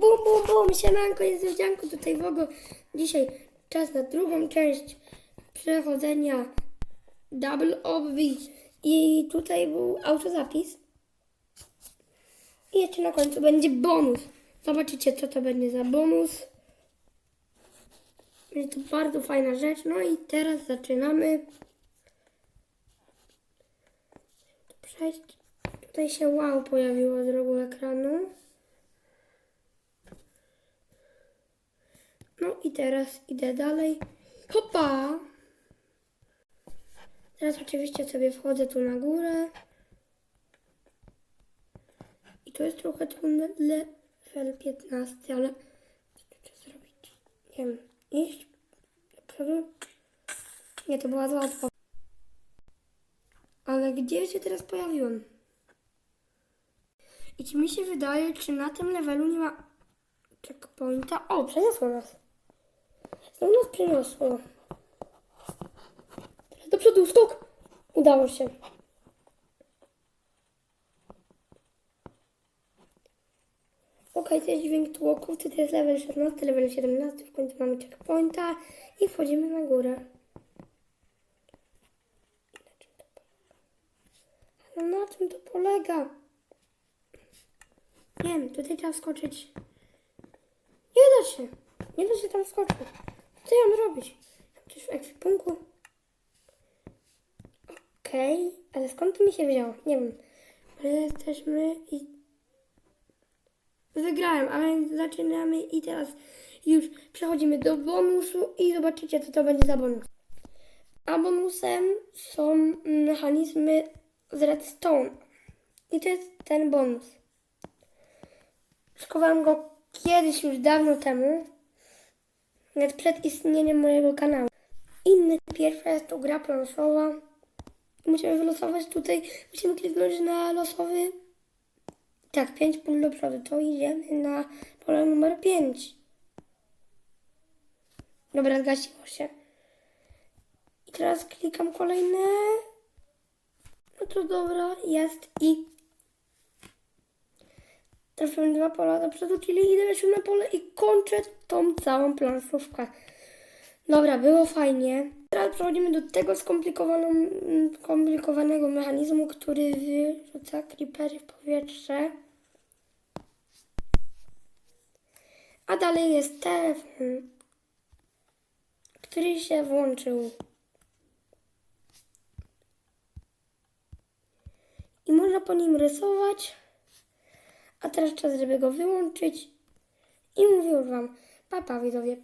Bum, bum, bum, siemanko, jest Zdzianko tutaj Wogo. Dzisiaj czas na drugą część przechodzenia Double Obby. I tutaj był autozapis. I jeszcze na końcu będzie bonus. Zobaczycie, co to będzie za bonus. Jest to bardzo fajna rzecz. No i teraz zaczynamy. Przejść. Tutaj się wow pojawiło z rogu ekranu. No i teraz idę dalej. Hopa! Teraz oczywiście sobie wchodzę tu na górę. I to jest trochę trudne, level 15, ale co tu zrobić? Nie wiem, iść? Nie, to była łatwo. Ale gdzie się teraz pojawiłem? I czy mi się wydaje, czy na tym levelu nie ma checkpointa? O, przeniosło nas. Znowu nas przeniosło. Teraz do przodu, stuk! Udało się. Okej, to jest dźwięk tłoków, to jest level 16, level 17, w końcu mamy checkpointa i wchodzimy na górę. No na czym to polega? Nie wiem, tutaj trzeba wskoczyć. Nie da się. Nie da się tam wskoczyć. Co ja mam robić? Coś w ekwipunku? Okej, ale skąd to mi się wzięło? Nie wiem. Ale jesteśmy i... Wygrałem, a więc zaczynamy i teraz już przechodzimy do bonusu i zobaczycie, co to będzie za bonus. A bonusem są mechanizmy z redstone. I to jest ten bonus. Szykowałem go kiedyś już dawno temu, nawet przed istnieniem mojego kanału. Inny pierwsza jest to gra planszowa. Musimy wylosować tutaj, musimy kliknąć na losowy. Tak, 5 pól do przodu, to idziemy na pole numer 5. Dobra, zgasiło się. I teraz klikam kolejne. No to dobra, jest i trafiłem dwa pola do przodu, czyli idę na siódme pole i kończę tą całą planszówkę. Dobra, było fajnie. Teraz przechodzimy do tego skomplikowaną- skomplikowanego mechanizmu, który wyrzuca creepery w powietrze. A dalej jest telefon, który się włączył. I można po nim rysować. A teraz czas, żeby go wyłączyć. I mówię wam, papa widzowie.